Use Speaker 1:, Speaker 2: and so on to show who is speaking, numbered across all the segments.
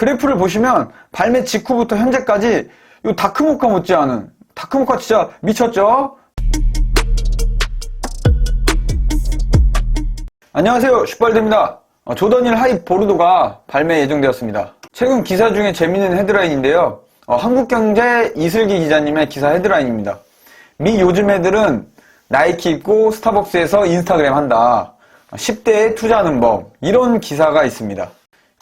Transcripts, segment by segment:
Speaker 1: 그래프를 보시면 발매 직후부터 현재까지 이 다크모카 못지않은 다크모카 진짜 미쳤죠? 안녕하세요. 슈발드입니다. 어, 조던일 하이 보르도가 발매 예정되었습니다. 최근 기사 중에 재밌는 헤드라인인데요. 어, 한국경제 이슬기 기자님의 기사 헤드라인입니다. 미 요즘 애들은 나이키 입고 스타벅스에서 인스타그램 한다. 10대에 투자하는 법. 이런 기사가 있습니다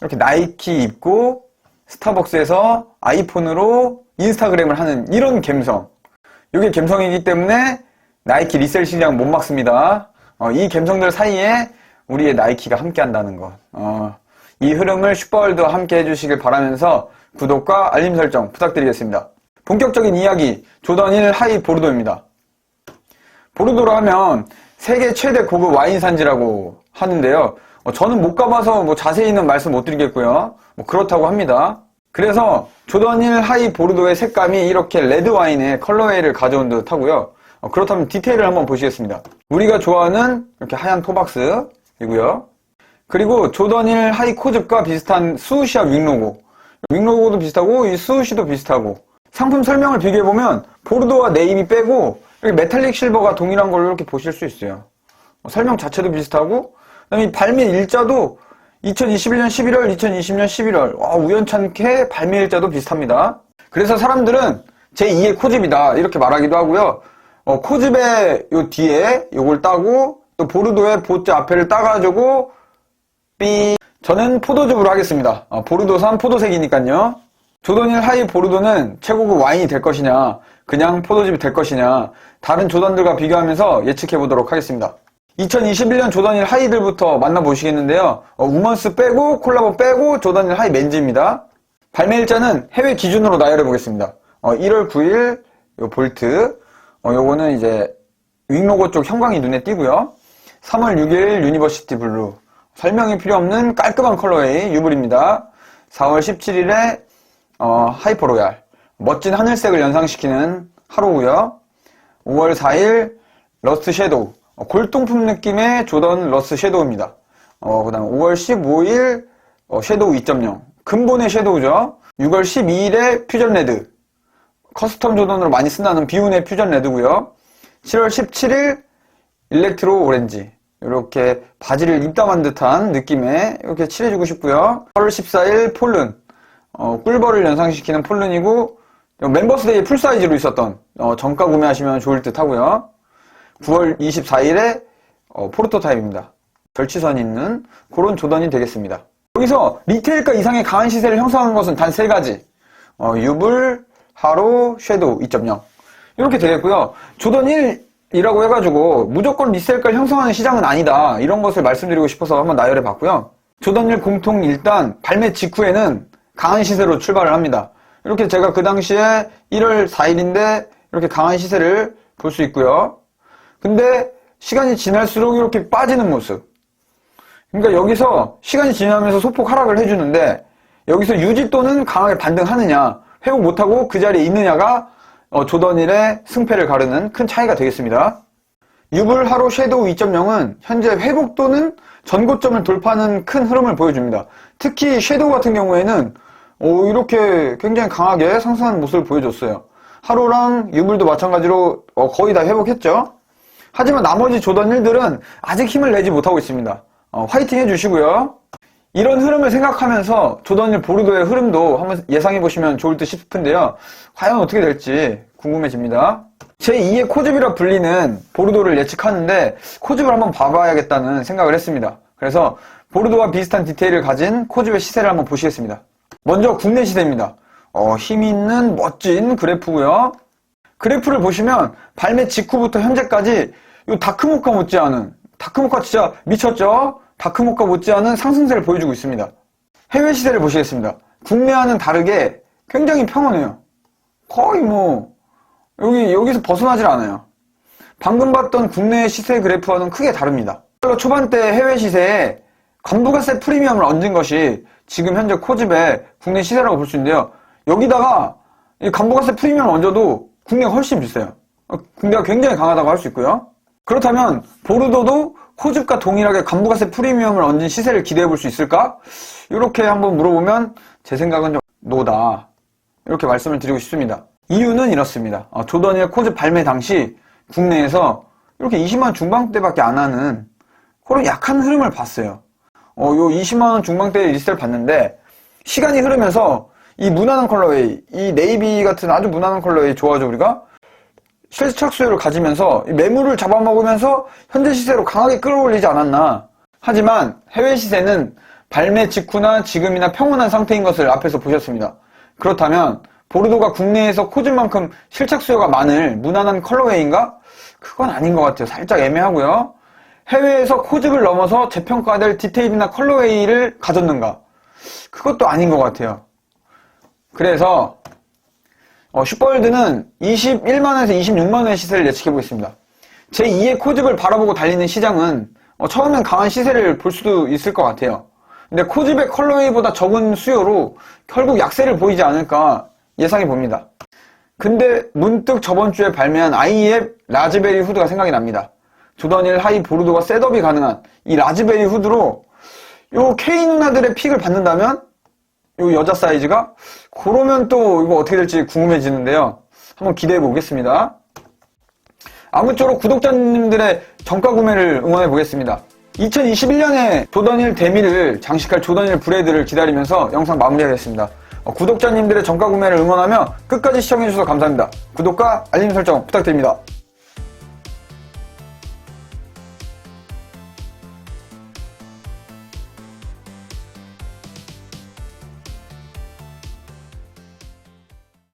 Speaker 1: 이렇게 나이키 입고 스타벅스에서 아이폰으로 인스타그램을 하는 이런 감성 이게 감성이기 때문에 나이키 리셀 시장 못 막습니다 어, 이 감성들 사이에 우리의 나이키가 함께 한다는 것. 어, 이 흐름을 슈퍼월드와 함께 해주시길 바라면서 구독과 알림 설정 부탁드리겠습니다. 본격적인 이야기, 조던 1 하이 보르도입니다. 보르도로 하면 세계 최대 고급 와인 산지라고 하는데요. 어, 저는 못 가봐서 뭐 자세히는 말씀 못 드리겠고요. 뭐 그렇다고 합니다. 그래서 조던 1 하이 보르도의 색감이 이렇게 레드 와인의 컬러웨이를 가져온 듯 하고요. 어, 그렇다면 디테일을 한번 보시겠습니다. 우리가 좋아하는 이렇게 하얀 토박스, 이고요. 그리고 조던 1 하이 코즙과 비슷한 스우시와 윙로고 윙로고도 비슷하고 이 스우시도 비슷하고 상품 설명을 비교해보면 보르도와 네이비 빼고 이렇게 메탈릭 실버가 동일한 걸로 이렇게 보실 수 있어요. 어, 설명 자체도 비슷하고 그다음에 발매 일자도 2021년 11월, 2020년 11월 와, 우연찮게 발매 일자도 비슷합니다. 그래서 사람들은 제2의 코즙이다 이렇게 말하기도 하고요. 어, 코즙의 요 뒤에 요걸 따고 또 보르도의 보자 앞에를 따가지고 삐 저는 포도즙으로 하겠습니다. 어, 보르도산 포도색이니까요. 조던일 하이 보르도는 최고급 와인이 될 것이냐 그냥 포도즙이 될 것이냐 다른 조던들과 비교하면서 예측해 보도록 하겠습니다. 2021년 조던일 하이들부터 만나보시겠는데요. 어, 우먼스 빼고 콜라보 빼고 조던일 하이 맨즈입니다. 발매 일자는 해외 기준으로 나열해 보겠습니다. 어, 1월 9일 요 볼트 어, 요거는 이제 윙로고 쪽 형광이 눈에 띄고요. 3월 6일 유니버시티 블루 설명이 필요 없는 깔끔한 컬러웨이 유블입니다. 4월 17일에 어, 하이퍼 로얄 멋진 하늘색을 연상시키는 하루고요. 5월 4일 러스트 섀도우 어, 골동품 느낌의 조던 러스트 섀도우입니다. 어, 그 다음 5월 15일 어, 섀도우 2.0 근본의 섀도우죠. 6월 12일에 퓨전 레드 커스텀 조던으로 많이 쓴다는 비운의 퓨전 레드고요. 7월 17일 일렉트로 오렌지 이렇게 바지를 입담한 듯한 느낌에 이렇게 칠해주고 싶고요. 8월 14일 폴른 어, 꿀벌을 연상시키는 폴른이고 멤버스데이 풀사이즈로 있었던 어, 정가 구매하시면 좋을 듯 하고요. 9월 24일에 어, 포르토타입입니다. 절치선 있는 그런 조던이 되겠습니다. 여기서 리테일가 이상의 강한 시세를 형성한 것은 단 세 가지 어, 유불, 하로, 섀도우 2.0 이렇게 되겠고요. 조던 1 이라고 해가지고 무조건 리셀가를 형성하는 시장은 아니다 이런 것을 말씀드리고 싶어서 한번 나열해 봤고요 조던일 공통 일단 발매 직후에는 강한 시세로 출발을 합니다 이렇게 제가 그 당시에 1월 4일인데 이렇게 강한 시세를 볼 수 있고요 근데 시간이 지날수록 이렇게 빠지는 모습 그러니까 여기서 시간이 지나면서 소폭 하락을 해주는데 여기서 유지 또는 강하게 반등하느냐 회복 못하고 그 자리에 있느냐가 어, 조던일의 승패를 가르는 큰 차이가 되겠습니다. 유불 하로 섀도우 2.0은 현재 회복 또는 전고점을 돌파하는 큰 흐름을 보여줍니다. 특히 섀도우 같은 경우에는 오, 이렇게 굉장히 강하게 상승하는 모습을 보여줬어요. 하로랑 유불도 마찬가지로 어, 거의 다 회복했죠. 하지만 나머지 조던 1들은 아직 힘을 내지 못하고 있습니다. 어, 화이팅 해주시고요. 이런 흐름을 생각하면서 조던일 보르도의 흐름도 한번 예상해 보시면 좋을 듯 싶은데요. 과연 어떻게 될지 궁금해집니다. 제2의 코즙이라 불리는 보르도를 예측하는데 코즙을 한번 봐봐야겠다는 생각을 했습니다. 그래서 보르도와 비슷한 디테일을 가진 코즙의 시세를 한번 보시겠습니다. 먼저 국내 시세입니다. 어, 힘 있는 멋진 그래프고요. 그래프를 보시면 발매 직후부터 현재까지 이 다크모카 못지않은 다크모카 진짜 미쳤죠? 다크모카 못지않은 상승세를 보여주고 있습니다. 해외 시세를 보시겠습니다. 국내와는 다르게 굉장히 평온해요. 거의 뭐 여기 여기서 벗어나질 않아요. 방금 봤던 국내 시세 그래프와는 크게 다릅니다. 초반대 해외 시세에 간부가세 프리미엄을 얹은 것이 지금 현재 코집의 국내 시세라고 볼 수 있는데요. 여기다가 간부가세 프리미엄을 얹어도 국내가 훨씬 비싸요. 국내가 굉장히 강하다고 할 수 있고요. 그렇다면 보르도도 코즙과 동일하게 간부가세 프리미엄을 얹은 시세를 기대해 볼 수 있을까? 이렇게 한번 물어보면 제 생각은 좀 노다. 이렇게 말씀을 드리고 싶습니다. 이유는 이렇습니다. 어, 조던 1 코즈 발매 당시 국내에서 이렇게 20만 중반대밖에 안 하는 그런 약한 흐름을 봤어요. 어, 요 20만 중반대 리스트를 봤는데 시간이 흐르면서 이 무난한 컬러웨이, 이 네이비 같은 아주 무난한 컬러웨이 좋아하죠 우리가 실착 수요를 가지면서 이 매물을 잡아먹으면서 현재 시세로 강하게 끌어올리지 않았나. 하지만 해외 시세는 발매 직후나 지금이나 평온한 상태인 것을 앞에서 보셨습니다. 그렇다면 보르도가 국내에서 코즈만큼 실착 수요가 많을 무난한 컬러웨이인가? 그건 아닌 것 같아요. 살짝 애매하고요. 해외에서 코즈를 넘어서 재평가될 디테일이나 컬러웨이를 가졌는가? 그것도 아닌 것 같아요. 그래서 어, 슈퍼월드는 21만원에서 26만원의 시세를 예측해 보겠습니다. 제2의 코집을 바라보고 달리는 시장은 어, 처음엔 강한 시세를 볼 수도 있을 것 같아요. 근데 코집의 컬러웨이보다 적은 수요로 결국 약세를 보이지 않을까 예상해 봅니다. 근데 문득 저번 주에 발매한 아이앱 라즈베리 후드가 생각이 납니다. 조던일 하이 보르도가 셋업이 가능한 이 라즈베리 후드로 요 K 누나들의 픽을 받는다면 요 여자 사이즈가 그러면 또 이거 어떻게 될지 궁금해지는데요. 한번 기대해 보겠습니다. 아무쪼록 구독자님들의 정가 구매를 응원해 보겠습니다. 2021년에 조던일 데미를 장식할 조던일 브레이드를 기다리면서 영상 마무리하겠습니다. 어, 구독자님들의 정가 구매를 응원하며 끝까지 시청해주셔서 감사합니다. 구독과 알림 설정 부탁드립니다.